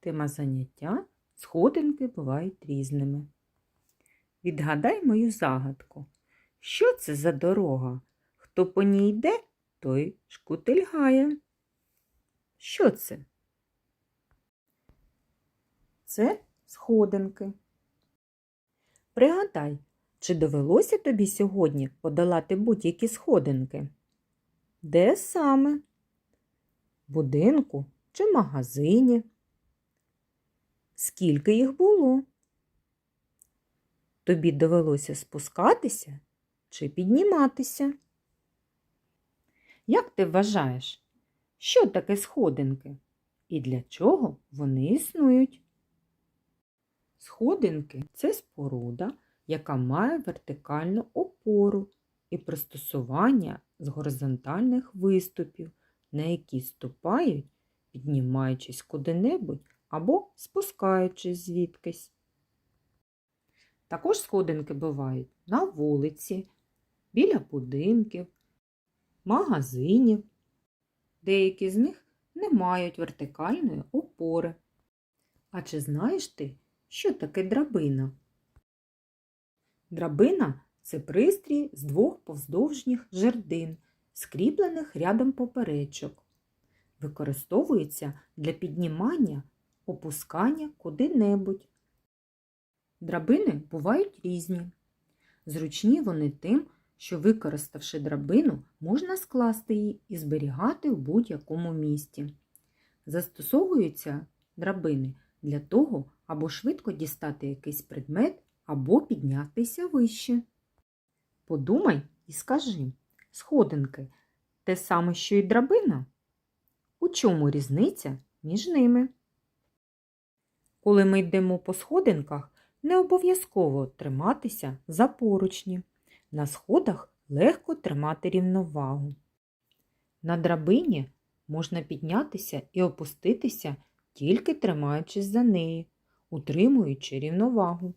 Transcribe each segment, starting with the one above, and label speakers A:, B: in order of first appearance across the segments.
A: Тема заняття сходинки бувають різними. Відгадай мою загадку. Що це за дорога? Хто по ній йде, той шкутильгає. Що це? Це сходинки. Пригадай, чи довелося тобі сьогодні подолати будь-які сходинки? Де саме? В будинку чи магазині? Скільки їх було? Тобі довелося спускатися чи підніматися? Як ти вважаєш, що таке сходинки і для чого вони існують? Сходинки це споруда, яка має вертикальну опору і пристосування з горизонтальних виступів, на які ступають, піднімаючись куди-небудь або спускаючись звідкись. Також сходинки бувають на вулиці, біля будинків, магазинів. Деякі з них не мають вертикальної опори. А чи знаєш ти, що таке драбина? Драбина це пристрій з двох повздовжніх жердин, скріплених рядом поперечок. Використовується для піднімання, опускання куди-небудь. Драбини бувають різні. Зручні вони тим, що, використавши драбину, можна скласти її і зберігати в будь-якому місті. Застосовуються драбини для того, або швидко дістати якийсь предмет, або піднятися вище. Подумай і скажи, сходинки те саме, що й драбина? У чому різниця між ними? Коли ми йдемо по сходинках, не обов'язково триматися за поручні. На сходах легко тримати рівновагу. На драбині можна піднятися і опуститися, тільки тримаючись за неї, утримуючи рівновагу.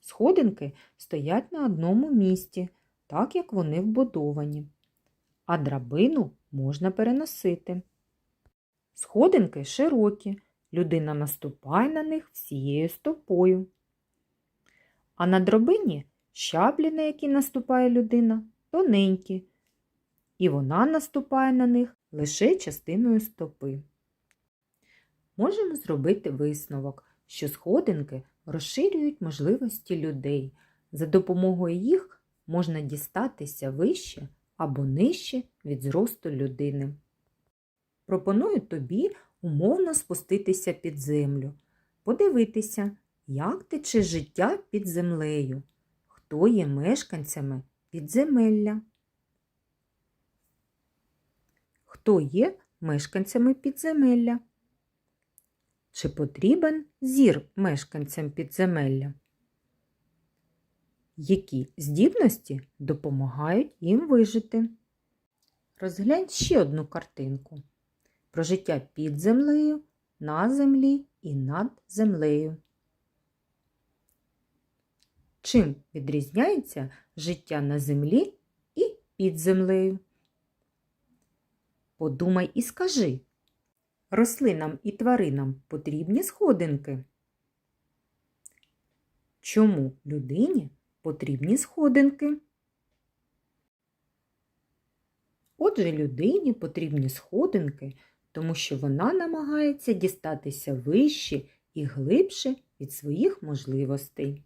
A: Сходинки стоять на одному місці, так як вони вбудовані, а драбину можна переносити. Сходинки широкі, людина наступає на них всією стопою. А на дробині щаблі, на які наступає людина, тоненькі, і вона наступає на них лише частиною стопи. Можемо зробити висновок, що сходинки розширюють можливості людей. За допомогою їх можна дістатися вище або нижче від зросту людини. Пропоную тобі умовно спуститися під землю, подивитися, як тече життя під землею, хто є мешканцями підземелля. Хто є мешканцями підземелля? Чи потрібен зір мешканцям підземелля? Які здібності допомагають їм вижити? Розглянь ще одну картинку про життя під землею, на землі і над землею. Чим відрізняється життя на землі і під землею? Подумай і скажи, рослинам і тваринам потрібні сходинки? Чому людині потрібні сходинки? Отже, людині потрібні сходинки, тому що вона намагається дістатися вище і глибше від своїх можливостей.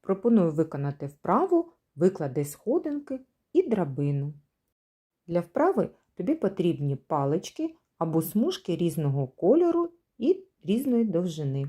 A: Пропоную виконати вправу, виклади сходинки і драбину. Для вправи тобі потрібні палички або смужки різного кольору і різної довжини.